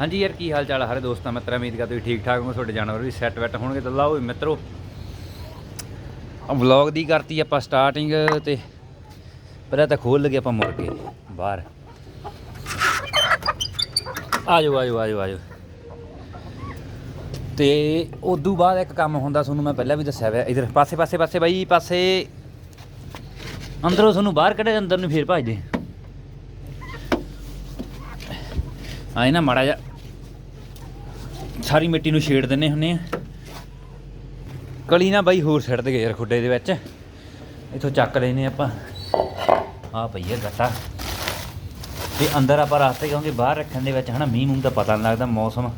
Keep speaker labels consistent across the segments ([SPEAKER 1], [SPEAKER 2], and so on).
[SPEAKER 1] ਹਾਂਜੀ ਯਾਰ, ਕੀ ਹਾਲ ਚਾਲ ਆ ਹਰੇ ਦੋਸਤਾਂ, ਮਿੱਤਰਾਂ, ਉਮੀਦ ਕਰਦਾ ਤੁਸੀਂ ਠੀਕ ਠਾਕ ਹੋ ਤੁਹਾਡੇ ਜਾਨਵਰ ਵੀ ਸੈੱਟ ਵੈਟ ਹੋਣਗੇ ਤਾਂ ਲਾਓ ਵੀ ਮਿੱਤਰੋ ਆ ਵਲੌਗ ਦੀ ਕਰਤੀ ਆਪਾਂ ਸਟਾਰਟਿੰਗ ਤੇ, ਪਹਿਲਾਂ ਤਾਂ ਖੋਲ ਲਗੇ ਆਪਾਂ ਮੁੜ ਕੇ ਬਾਹਰ। ਆਜੋ ਆਜੋ ਆਜੋ ਆਜੋ। ਤੇ ਉਦੋਂ ਬਾਅਦ ਇੱਕ ਕੰਮ ਹੁੰਦਾ ਤੁਹਾਨੂੰ ਮੈਂ ਪਹਿਲਾਂ ਵੀ ਦੱਸਿਆ ਹੋਇਆ ਇਧਰ ਪਾਸੇ ਪਾਸੇ ਪਾਸੇ ਬਾਈ, ਪਾਸੇ। ਅੰਦਰੋਂ ਤੁਹਾਨੂੰ ਬਾਹਰ ਕੱਢੇ, ਅੰਦਰ ਨੂੰ ਫੇਰ ਭਜਦੇ। ਆਏ ਨਾ ਮਾੜਾ ਜਾ ਸਾਰੀ ਮਿੱਟੀ ਨੂੰ ਛੇੜ ਦਿੰਨੇ ਹੁੰਨੇ ਆ। ਕਲੀ ਨਾ ਬਾਈ ਹੋਰ ਛੱਡ ਦੇ ਯਾਰ ਖੁੱਡੇ ਦੇ ਵਿੱਚ। ਇੱਥੋਂ ਚੱਕ ਲੈਨੇ ਆਪਾਂ। ਆ ਪਈ ਹੈ ਗੱਟਾ। ਤੇ ਅੰਦਰ ਆਪਾਂ ਰਾਸਤੇ ਕਿਉਂਕਿ ਬਾਹਰ ਰੱਖਣ ਦੇ ਵਿੱਚ ਹਨਾ ਮੀਂਹ ਮੂੰਹ ਤਾਂ ਪਤਾ ਨਹੀਂ ਲੱਗਦਾ ਮੌਸਮ।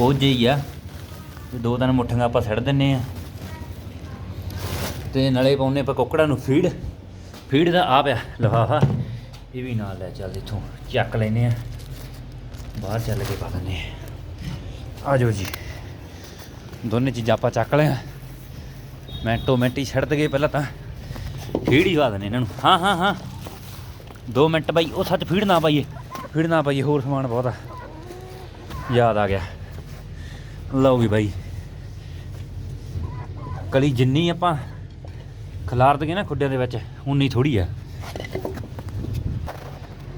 [SPEAKER 1] ਉਹ ਜਿਹੀ ਆ। ਤੇ ਦੋ ਤਿੰਨ ਮੁੱਠੀਆਂ ਆਪਾਂ ਛੱਡ ਦਿੰਨੇ ਆ। ਤੇ ਨਾਲੇ ਪਾਉਨੇ ਆਪਾਂ ਕੁੱਕੜਾਂ ਨੂੰ ਫੀਡ। ਫੀਡ ਦਾ ਆ ਪਿਆ ਲਿਫਾਫਾ। ਇਹ ਵੀ ਨਾਲ ਲੈ ਚੱਲ ਇੱਥੋਂ ਚੱਕ ਲੈਨੇ ਆ। ਬਾਹਰ ਚੱਲ ਕੇ ਪਾ ਦਿੰਨੇ ਆ ਜਾਓ ਜੀ। ਦੋਨੇ ਚੀਜ਼ਾਂ ਆਪਾਂ ਚੱਕ ਲਿਆ ਮਿੰਟੋ ਮਿੰਟ ਹੀ ਛੱਡ ਗਏ ਪਹਿਲਾਂ ਤਾਂ। ਫੀਡ ਹੀ ਪਾ ਦਿੰਨੇ ਇਹਨਾਂ ਨੂੰ। ਹਾਂ ਹਾਂ ਹਾਂ। 2 ਮਿੰਟ ਬਾਈ, ਉਹ ਸੱਚ ਫੀਡ ਨਾ ਪਾਈਏ। ਫੀਡ ਨਾ ਪਾਈਏ, ਹੋਰ ਸਮਾਨ ਬਹੁਤ ਆ। ਯਾਦ ਆ ਗਿਆ। ਲਓ ਵੀ ਬਾਈ। ਕਲੀ ਜਿੰਨੀ ਆਪਾਂ ਖਿਲਾਰ ਦਗੇ ਨਾ ਖੁੱਡਿਆਂ ਦੇ ਵਿੱਚ, ਉਨੀ ਥੋੜੀ ਆ।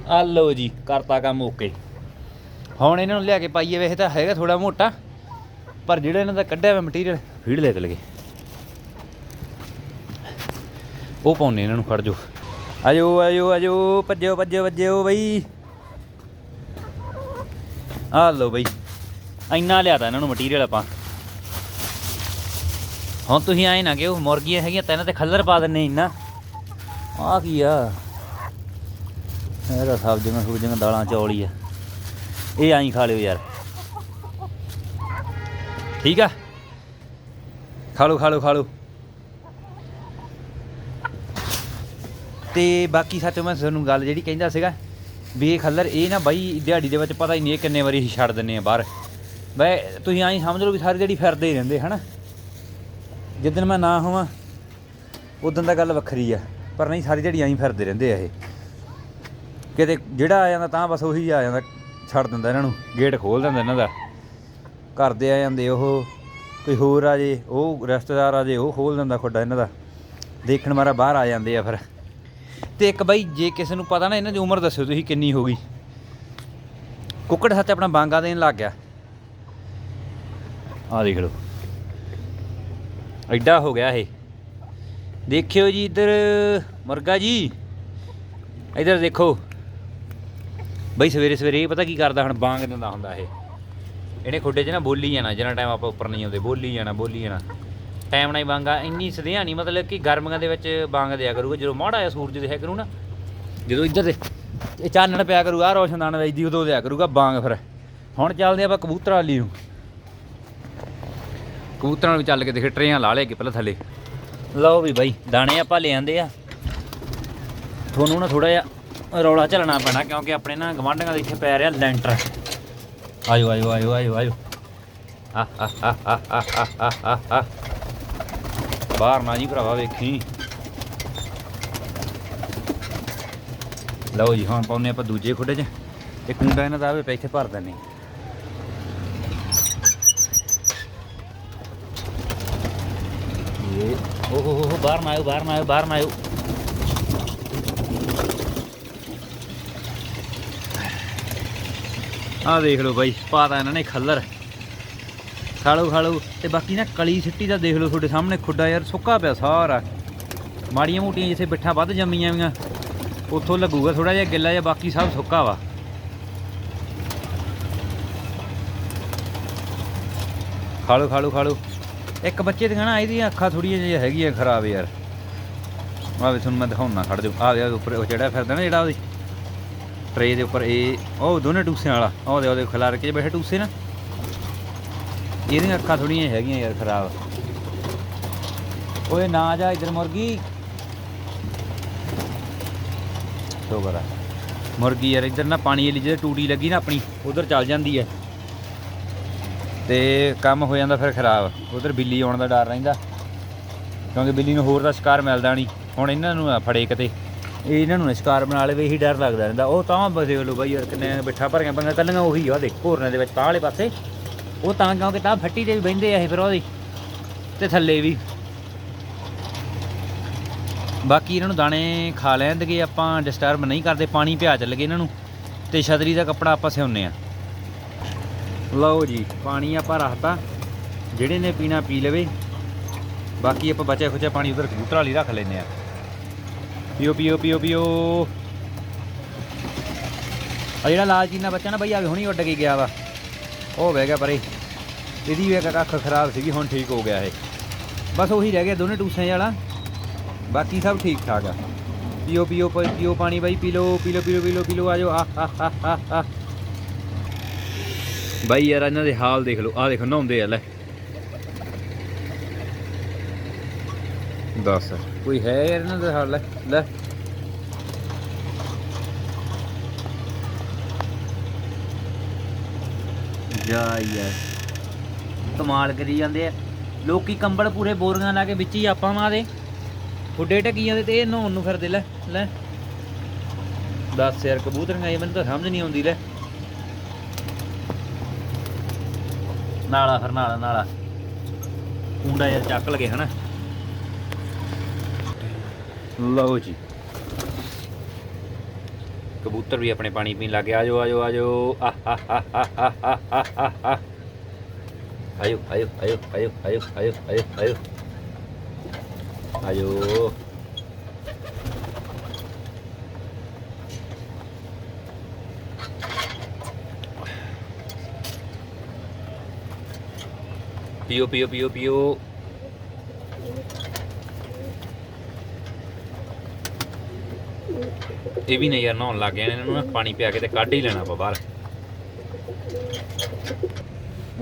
[SPEAKER 1] ਆ ਲਓ ਜੀ, ਕਰਤਾ ਕੰਮ ਓਕੇ। ਹੁਣ ਇਹਨਾਂ ਨੂੰ ਲਿਆ ਕੇ ਪਾਈਏ ਵੇਖ ਤਾਂ ਹੈਗਾ ਥੋੜਾ ਮੋਟਾ, ਪਰ ਜਿਹੜਾ ਇਹਨਾਂ ਦਾ ਕੱਢਿਆ ਹੋਇਆ ਮਟੀਰੀਅਲ ਫੀਡ ਲੈ ਕੇ ਲਗੇ ਉਹ ਪਾਉਣੇ ਇਹਨਾਂ ਨੂੰ ਫੜ ਜੋ ਆਜੋ ਆਜੋ ਆਜੋ, ਭੱਜੋ ਭੱਜੋ ਭੱਜਿਓ ਬਈ। ਆ ਲਓ ਬਈ, ਇੰਨਾ ਲਿਆਦਾ ਇਹਨਾਂ ਨੂੰ ਮਟੀਰੀਅਲ ਆਪਾਂ। ਹੁਣ ਤੁਸੀਂ ਆਏ ਨਾ ਕਿ ਉਹ ਮੁਰਗੀਆਂ ਹੈਗੀਆਂ, ਤਾਂ ਇਹਨਾਂ ਤੇ ਖੱਲਰ ਪਾ ਦਿੰਨੇ ਇੰਨਾ। ਆ ਕੀ ਆ? ਇਹਦਾ ਸਬਜ਼ੀਆਂ, ਸੁਬਜ਼ੀਆਂ, ਦਾਲਾਂ, ਚੌਲ ਹੀ ਆ। ਇਹ ਆਈ ਖਾ ਲਿਓ ਯਾਰ। ਠੀਕ ਆ? ਖਾ ਲਓ ਖਾ ਲਓ ਖਾ ਲਓ। ਤੇ ਬਾਕੀ ਸੱਚ ਮੈਂ ਤੁਹਾਨੂੰ ਗੱਲ ਜਿਹੜੀ ਕਹਿੰਦਾ ਸੀਗਾ, ਵੀ ਇਹ ਖੱਲਰ, ਇਹ ਨਾ ਬਾਈ ਦਿਹਾੜੀ ਦੇ ਵਿੱਚ ਪਤਾ ਹੀ ਨਹੀਂ ਇਹ ਕਿੰਨੇ ਵਾਰੀ ਹੀ ਛੱਡ ਦਿੰਨੇ ਆ ਬਾਹਰ। ਬਈ ਤੁਸੀਂ ਐਂ ਸਮਝ ਲਓ ਵੀ ਸਾਰੀ ਜਿਹੜੀ ਫਿਰਦੇ ਹੀ ਰਹਿੰਦੇ, ਹਨਾ? ਜਿੱਦਣ ਮੈਂ ਨਾ ਹੋਵਾਂ, ਉਦੋਂ ਦਾ ਗੱਲ ਵੱਖਰੀ ਆ, ਪਰ ਨਹੀਂ, ਸਾਰੀ ਦਿਹਾੜੀ ਐਂ ਫਿਰਦੇ ਰਹਿੰਦੇ ਆ ਇਹ। ਕਿਤੇ ਜਿਹੜਾ ਆ ਜਾਂਦਾ ਤਾਂ ਬਸ ਉਹੀ ਆ ਜਾਂਦਾ। ਛੱਡ ਦਿੰਦਾ ਇਹਨਾਂ ਨੂੰ ਗੇਟ ਖੋਲ ਦਿੰਦਾ ਇਹਨਾਂ ਦਾ। ਘਰ ਦੇ ਆ ਜਾਂਦੇ ਉਹ, ਕੋਈ ਹੋਰ ਆ ਜੇ, ਉਹ ਰਿਸ਼ਤੇਦਾਰ ਆ ਜੇ, ਉਹ ਖੋਲ ਦਿੰਦਾ ਖੁੱਡਾ ਇਹਨਾਂ ਦਾ। ਦੇਖਣ ਮਾਰਾ ਬਾਹਰ ਆ ਜਾਂਦੇ ਆ ਫਿਰ। ਤੇ ਇੱਕ ਬਾਈ, ਜੇ ਕਿਸੇ ਨੂੰ ਪਤਾ ਨਾ, ਇਹਨਾਂ ਦੀ ਉਮਰ ਦੱਸਿਓ ਤੁਸੀਂ ਕਿੰਨੀ ਹੋ ਗਈ। ਕੁੱਕੜ ਸੱਚ ਆਪਣਾ ਬਾਂਗਾ ਦੇਣ ਲੱਗ ਗਿਆ। ਆ ਦੇਖ ਲਓ। ਐਡਾ ਹੋ ਗਿਆ ਇਹ। ਦੇਖਿਓ ਜੀ ਇੱਧਰ, ਮੁਰਗਾ ਜੀ। ਇੱਧਰ ਦੇਖੋ। ਬਈ ਸਵੇਰੇ ਸਵੇਰੇ ਇਹ ਪਤਾ ਕੀ ਕਰਦਾ ਹੁਣ? ਬਾਂਗ ਦਿੰਦਾ ਹੁੰਦਾ ਇਹ। ਇਹਨੇ ਖੁੱਡੇ 'ਚ ਨਾ ਬੋਲੀ ਜਾਣਾ, ਜਿੰਨਾ ਟਾਈਮ ਆਪਾਂ ਉੱਪਰ ਨਹੀਂ ਆਉਂਦੇ, ਬੋਲੀ ਜਾਣਾ ਬੋਲੀ ਜਾਣਾ। ਟਾਈਮ ਨਾਲ ਹੀ ਬਾਂਗਾ ਇੰਨੀ ਸਦਿਆ ਨਹੀਂ ਮਤਲਬ ਕਿ ਗਰਮੀਆਂ ਦੇ ਵਿੱਚ ਬਾਂਗ ਦਿਆ ਕਰੂਗਾ। ਜਦੋਂ ਮਾੜਾ ਜਿਹਾ ਸੂਰਜ ਦਿਖਿਆ ਕਰੂ ਨਾ, ਜਦੋਂ ਇੱਧਰ ਦੇ, ਇਹ ਚਾਨਣ ਪਿਆ ਕਰੂ ਆ ਰੋਸ਼ਨਦਾਨ ਵੇਚਦੀ ਉਦੋਂ ਦਿਆ ਕਰੂਗਾ ਬਾਂਗ ਫਿਰ। ਹੁਣ ਚੱਲਦੇ ਆਪਾਂ ਕਬੂਤਰਾਂ ਵਾਲੀ ਨੂੰ। ਕਬੂਤਰਾਂ ਨੂੰ ਚੱਲ ਕੇ ਦੇਖ, ਟਰੇਆਂ ਲਾ ਲਿਆ ਕਿ ਪਹਿਲਾਂ ਥੱਲੇ। ਲਓ ਵੀ ਬਾਈ, ਦਾਣੇ ਆਪਾਂ ਲੈ ਆਂਦੇ ਆ। ਤੁਹਾਨੂੰ ਨਾ ਥੋੜਾ ਜਿਹਾ ਰੌਲਾ ਚੱਲਣਾ ਪੈਣਾ ਕਿਉਂਕਿ ਆਪਣੇ ਨਾ ਗਵਾਂਢਾਂ ਦੇ ਇੱਥੇ ਪੈ ਰਿਹਾ ਲੈਂਟਰ। ਆਇਓ ਆਇਓ ਆਇਓ ਆਇਓ ਆਇਓ। ਬਾਹਰ ਨਾ ਜੀ ਭਰਾਵਾ ਵੇਖੀ। ਲਓ ਜੀ, ਹੁਣ ਪਾਉਨੇ ਆਪਾਂ ਦੂਜੇ ਖੁੱਡੇ 'ਚ। ਤੇ ਕੁੰਡਾ ਇਹਨਾਂ ਦਾ ਵੀ ਪੈ ਇੱਥੇ ਭਰ ਦਿੰਨੇ ਇਹ ਓਹ ਹੋ ਹੋ ਬਾਹਰ ਨਾ ਆਇਓ, ਬਾਹਰ ਨਾ ਆਇਓ, ਬਾਹਰ ਨਾ ਆਇਓ। ਆਹ ਦੇਖ ਲਓ ਬਾਈ ਪਾਤਾ ਇਹਨਾਂ ਨੇ ਖੱਲਰ। ਖਾਲੋ ਖਾਲੋ, ਤੇ ਬਾਕੀ ਨਾ ਕਲੀ ਸਿੱਟੀ ਦਾ ਦੇਖ ਲਓ ਤੁਹਾਡੇ ਸਾਹਮਣੇ ਖੁੱਡਾ ਯਾਰ, ਸੁੱਕਾ ਪਿਆ ਸਾਰਾ। ਮਾੜੀਆਂ ਮੋਟੀਆਂ ਜਿੱਥੇ ਬਿੱਠਾ ਵੱਧ ਜੰਮੀਆਂ ਵੀਆਂ, ਉੱਥੋਂ ਲੱਗੂਗਾ ਥੋੜਾ ਜਿਹਾ ਗਿੱਲਾ ਜਿਹਾ, ਬਾਕੀ ਸਭ ਸੁੱਕਾ ਵਾ। ਖਾਲੋ ਖਾਲੋ ਖਾਲੋ, ਇੱਕ ਬੱਚੇ ਦੀਆਂ ਨਾ ਇਹਦੀਆਂ ਅੱਖਾਂ ਥੋੜੀਆਂ ਜਿਹੀਆਂ ਹੈਗੀਆਂ ਖਰਾਬ ਯਾਰ। ਆਹ ਵੇ ਤੁਹਾਨੂੰ ਮੈਂ ਦਿਖਾਉਣਾ ਖੜ ਜਾਓ। ਆ ਗਿਆ ਉੱਪਰ ਉਹ ਜਿਹੜਾ ਫਿਰਦਾ ਨਾ ਜਿਹੜਾ ਉਹਦੀ ਟਰੇ ਦੇ ਉੱਪਰ ਇਹ, ਉਹ ਦੋਨੇ ਟੂਸਿਆਂ ਵਾਲਾ। ਉਹਦੇ ਉਹਦੇ ਖਿਲਾਰ ਕੇ ਬੈਠੇ ਟੂਸੇ ਨਾ। ਇਹਦੀਆਂ ਅੱਖਾਂ ਥੋੜੀਆਂ ਹੈਗੀਆਂ ਯਾਰ ਖਰਾਬ। ਓਏ ਨਾ ਜਾ ਇਧਰ ਮੁਰਗੀ। ਸ਼ੁਕਰ ਆ ਮੁਰਗੀ ਯਾਰ ਇੱਧਰ ਨਾ ਪਾਣੀ ਵਾਲੀ ਜਿਹੜੀ ਟੂਟੀ ਲੱਗੀ ਨਾ ਆਪਣੀ, ਉਧਰ ਚੱਲ ਜਾਂਦੀ ਹੈ। ਤੇ ਕੰਮ ਹੋ ਜਾਂਦਾ ਫਿਰ ਖਰਾਬ। ਉਧਰ ਬਿੱਲੀ ਆਉਣ ਦਾ ਡਰ ਰਹਿੰਦਾ। ਕਿਉਂਕਿ ਬਿੱਲੀ ਨੂੰ ਹੋਰ ਦਾ ਸ਼ਿਕਾਰ ਮਿਲਦਾ ਨਹੀਂ। ਹੁਣ ਇਹਨਾਂ ਨੂੰ ਫੜੇ ਕਿਤੇ। ਇਹ ਇਹਨਾਂ ਨੂੰ ਸ਼ਿਕਾਰ ਬਣਾ ਲਵੇ, ਇਹੀ ਡਰ ਲੱਗਦਾ ਰਹਿੰਦਾ। ਉਹ ਤਾਂ ਬਸੇ ਲੋ ਬਾਈ ਯਾਰ, ਕਿੰਨੇ ਬਿੱਠਾ ਭਰ ਕੇ ਪੰਗਾ ਕੱਲੀਆਂ ਉਹੀ ਆ, ਦੇਖ ਘੋਰਨੇ ਦੇ ਵਿੱਚ ਤਾਂ ਵਾਲੇ ਪਾਸੇ। ਉਹ ਤਾਂ ਕਿਉਂਕਿ ਤਾਂ ਫੱਟੀ ਤੇ ਵੀ ਬਹਿੰਦੇ ਆ ਇਹ ਫਿਰ ਉਹਦੀ, ਤੇ ਥੱਲੇ ਵੀ। ਬਾਕੀ ਇਹਨਾਂ ਨੂੰ ਦਾਣੇ ਖਾ ਲੈਂਦਗੇ ਆਪਾਂ ਡਿਸਟਰਬ ਨਹੀਂ ਕਰਦੇ, ਪਾਣੀ ਪਿਆ ਚੱਲ ਗਏ ਇਹਨਾਂ ਨੂੰ, ਤੇ ਛਤਰੀ ਦਾ ਕੱਪੜਾ ਆਪਾਂ ਸਿਉਂਨੇ ਆ। ਲਓ ਜੀ, ਪਾਣੀ ਆਪਾਂ ਰੱਖਤਾ, ਜਿਹੜੇ ਨੇ ਪੀਣਾ ਪੀ ਲਵੇ। ਬਾਕੀ ਆਪਾਂ ਬਚਿਆ ਖੁਚਿਆ ਪਾਣੀ ਉਧਰ ਕਬੂਤਰ ਵਾਲੀ ਰੱਖ ਲੈਨੇ ਆ। ਪੀਓ ਪੀਓ ਪੀਓ ਪੀਓ। ਆ ਜਿਹੜਾ ਲਾਲ ਚੀਨਾ ਬੱਚਾ ਨਾ ਬਈ ਆਵੇ ਹੁਣੀ ਉੱਡ ਕੇ ਗਿਆ ਵਾ। ਉਹ ਬਹਿ ਗਿਆ ਪਰੇ। ਇਹਦੀ ਵੀ ਇੱਕ ਅੱਖ ਖਰਾਬ ਸੀਗੀ, ਹੁਣ ਠੀਕ ਹੋ ਗਿਆ ਇਹ। ਬਸ ਉਹੀ ਰਹਿ ਗਿਆ, ਦੋਨੇ ਟੂਸਿਆਂ ਵਾਲਾ। ਬਾਕੀ ਸਭ ਠੀਕ ਠਾਕ ਆ। ਪੀਓ ਪੀਓ ਪੀਓ ਪਾਣੀ ਬਾਈ, ਪੀ ਲਓ ਪੀ ਲਓ ਪੀ ਲਓ ਪੀ ਲਓ ਪੀ ਲਓ, ਆ ਜਾਓ, ਆ ਆ ਆ ਆ ਆ। ਬਾਈ ਯਾਰ, ਇਹਨਾਂ ਦੇ ਹਾਲ ਦੇਖ ਲਓ। ਆ ਦੇਖੋ, ਨਹਾਉਂਦੇ ਆ, ਲੈ। ਦੱਸ। ਕੋਈ ਹੈ ਯਾਰ ਇਹਨਾਂ ਦਾ ਹਾਲ? ਲੈ ਲੈ। ਜਾ ਯਾਰ। ਕਮਾਲ ਕਰੀ ਜਾਂਦੇ ਆ। ਲੋਕੀ ਕੰਬਲ ਪੂਰੇ ਬੋਰੀਆਂ ਲਾ ਕੇ ਵਿੱਚ ਹੀ ਆਪਾਂ ਮਾਂ ਦੇ ਫੁੱਡੇ ਟਕੀ ਜਾਂਦੇ ਤੇ ਇਹ ਨਹਾਉਣ ਨੂੰ ਫਿਰਦੇ। ਲੈ ਲੈ। ਦੱਸ ਯਾਰ ਕਬੂਤਰੀਆਂ ਇਹ ਮੈਨੂੰ ਤਾਂ ਸਮਝ ਨਹੀਂ ਆਉਂਦੀ ਲੈ। ਨਾਲਾ ਫਿਰ ਨਾਲਾ ਨਾਲਾ। ਕੁੰਡਾ ਯਾਰ ਚੱਕ ਲਗੇ ਹਨਾ? ਲਓ ਜੀ। ਕਬੂਤਰ ਵੀ ਆਪਣੇ ਪਾਣੀ ਪੀਣ ਲੱਗੇ ਆਜੋ ਆਜੋ ਆਜੋ। ਆ ਆ ਆ ਆ ਆ ਆ ਆ ਆ ਆ। ਆਇਓ ਆਇਓ ਆਇਓ ਆਇਓ ਆਇਓ ਆਇਓ ਆਇਓ ਆਇਓ। ਆਇਓ ਪੀਓ ਪੀਓ ਪੀਓ ਪੀਓ। ਇਹ ਵੀ ਨਹੀਂ ਯਾਰ, ਨਹਾਉਣ ਲੱਗ ਗਏ ਨੇ, ਇਹਨਾਂ ਨੂੰ ਨਾ ਪਾਣੀ ਪਿਆ ਕੇ ਤੇ ਕੱਢ ਹੀ ਲੈਣਾ ਆਪਾਂ ਬਾਹਰ।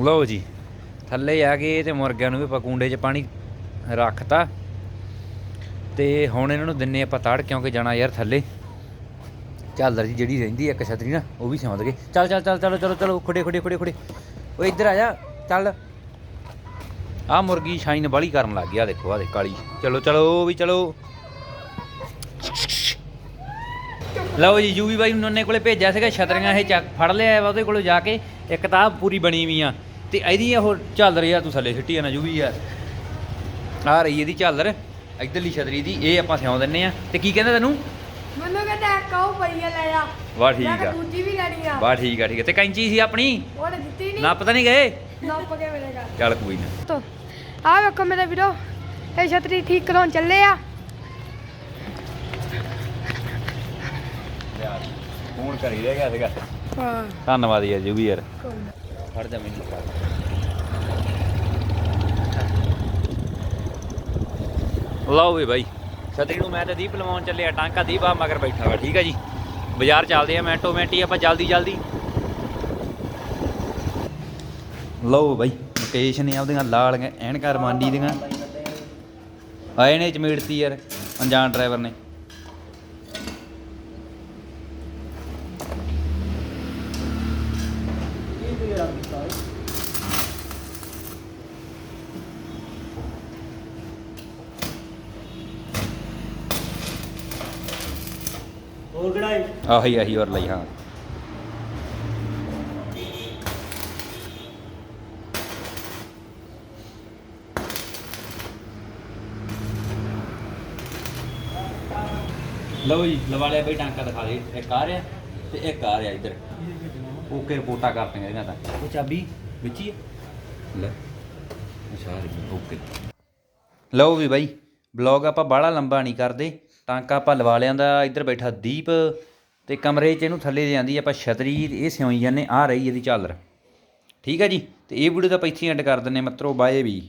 [SPEAKER 1] ਲਓ ਜੀ, ਥੱਲੇ ਆ ਗਏ ਤੇ ਮੁਰਗਿਆਂ ਨੂੰ ਵੀ ਆਪਾਂ 'ਚ ਪਾਣੀ ਰੱਖਤਾ। ਤੇ ਹੁਣ ਇਹਨਾਂ ਨੂੰ ਦਿੰਨੇ ਆਪਾਂ ਤੜ, ਕਿਉਂਕਿ ਜਾਣਾ ਯਾਰ ਥੱਲੇ। ਝਾਲਰ ਜੀ, ਜਿਹੜੀ ਰਹਿੰਦੀ ਆ, ਇੱਕ ਛਤਰੀ ਨਾ, ਉਹ ਵੀ ਸਿਉਂਦ ਗਏ। ਚੱਲ ਚੱਲ ਚੱਲ, ਚਲੋ ਚਲੋ ਚਲੋ ਖੁੜੇ ਖੁੜੇ ਖੁੜੇ ਖੁੜੇ ਓ ਇੱਧਰ ਆ ਜਾ, ਚੱਲ। ਆ ਮੁਰਗੀ ਸ਼ਾਈਨ ਬਾਲੀ ਕਰਨ ਲੱਗ ਗਿਆ ਦੇਖੋ ਆ ਦੇ ਕਾਲੀ। ਚਲੋ ਚਲੋ ਵੀ ਚਲੋ। ਲਓ ਜੀ ਯੂਵੀ ਬਾਈ ਨੂੰ ਉਹਨੇ ਕੋਲੇ ਭੇਜਿਆ ਸੀਗਾ ਛਤਰੀਆਂ ਇਹ ਚੱਕ ਫੜ ਲਿਆ ਵਾ ਉਹਦੇ ਕੋਲੋਂ ਜਾ ਕੇ ਇੱਕ ਤਾਂ ਆਹ ਪੂਰੀ ਬਣੀ ਵੀ ਆ। ਤੇ ਇਹਦੀ ਉਹ ਝਾਲਰ ਯਾਰ ਤੂੰ ਥੱਲੇ ਸਿੱਟੀ ਆ ਨਾ ਯੂਵੀ ਯਾਰ ਆ ਰਹੀ ਇਹਦੀ ਝਾਲਰ ਇਧਰਲੀ ਛਤਰੀ ਦੀ ਇਹ ਆਪਾਂ ਸਿਉਂ ਦਿੰਨੇ ਆ। ਤੇ ਕੀ ਕਹਿੰਦਾ ਤੈਨੂੰ?
[SPEAKER 2] ਮੈਨੂੰ ਕਹਿੰਦਾ ਇੱਕ ਆਉ ਪਈ ਆ ਲੈ
[SPEAKER 1] ਵਾਹ
[SPEAKER 2] ਮੈਂ
[SPEAKER 1] ਠੀਕ ਆ
[SPEAKER 2] ਦੂਜੀ ਵੀ ਲੈਣੀ ਆ।
[SPEAKER 1] ਵਾਹ ਠੀਕ ਆ ਠੀਕ ਆ। ਤੇ ਕੈਂਚੀ ਸੀ ਆਪਣੀ?
[SPEAKER 2] ਉਹਨੇ ਦਿੱਤੀ ਨਹੀਂ
[SPEAKER 1] ਨੱਪ ਤਾਂ ਨਹੀਂ ਗਏ?
[SPEAKER 2] ਨੱਪ ਕੇ ਮਿਲੇਗਾ
[SPEAKER 1] ਚੱਲ ਕੋਈ ਨਾ।
[SPEAKER 2] ਆ ਵੇਖੋ ਮੇਰਾ ਵੀਰੋ ਇਹ ਛਤਰੀ ਠੀਕ ਕਰਾਉਣ ਚੱਲੇ ਆ।
[SPEAKER 1] ਫੋਨ ਕਰੀ ਰਹਿ ਗਿਆ ਸੀਗਾ।
[SPEAKER 2] ਹਾਂ।
[SPEAKER 1] ਧੰਨਵਾਦ ਯਾਰ।
[SPEAKER 2] ਕੋਈ ਨਾ।
[SPEAKER 1] ਫੜ ਜਾ ਮੈਨੂੰ। ਲਓ ਵੀ ਬਾਈ ਛਤਰੀ ਨੂੰ ਮੈਂ ਤੇ ਦੀਪ ਲਵਾਉਣ ਚੱਲਿਆ ਟਾਂਕਾ ਦੀਪ ਆ ਮਗਰ ਬੈਠਾ ਵਾ ਠੀਕ ਆ ਜੀ? ਬਾਜ਼ਾਰ ਚੱਲਦੇ ਆ ਮੈਂਟੋ ਮੈਂਟੀ ਆਪਾਂ ਜਲਦੀ ਜਲਦੀ। ਲਓ ਬਾਈ ਮੁਕੇਸ਼ ਨੇ ਆਪਦੀਆਂ ਲਾਲ ਐਨਕਾਂ ਰਮਾਨੀ ਦੀਆਂ। ਆਏ ਨੇ ਚਮੇੜਤੀ ਯਾਰ ਅਣਜਾਣ ਡਰਾਈਵਰ ਨੇ। ਆਹੀ ਆਹੀ ਹੋਰ ਲਈ ਹਾਂ। ਲਓ ਜੀ ਲਵਾ ਲਿਆ ਬਈ ਟਾਂਕਾ ਦਿਖਾ ਦੇ। ਇੱਕ ਆ ਰਿਹਾ ਤੇ ਇੱਕ ਆ ਰਿਹਾ ਇੱਧਰ। ਓਕੇ ਰਿਪੋਰਟਾਂ ਕਰਤੀਆਂ ਇਹਨਾਂ ਤਾਂ। ਉਹ ਚਾਬੀ ਵਿੱਚ ਹੀ ਹੈ। ਲੈ ਸਾਰੇ ਓਕੇ। ਲਓ ਵੀ ਬਾਈ ਬਲੌਗ ਆਪਾਂ ਬਾਹਲਾ ਲੰਬਾ ਨਹੀਂ ਕਰਦੇ। ਟਾਂਕਾ ਆਪਾਂ ਲਵਾ ਲਿਆਂਦਾ ਇੱਧਰ ਬੈਠਾ ਦੀਪ। ਤੇ ਕਮਰੇ 'ਚ ਇਹਨੂੰ ਥੱਲੇ ਜਾਂਦੀ ਆਪਾਂ ਛਤਰੀ ਇਹ ਸਿਉਈ ਜਾਂਦੇ ਆ ਰਹੀ ਇਹਦੀ ਝਾਲਰ ਠੀਕ ਹੈ ਜੀ? ਤੇ ਇਹ ਵੀਡੀਓ ਤਾਂ ਆਪਾਂ ਇੱਥੇ ਐਂਡ ਕਰ ਦਿੰਨੇ ਮਿੱਤਰੋ, ਬਾਏ ਵੀ।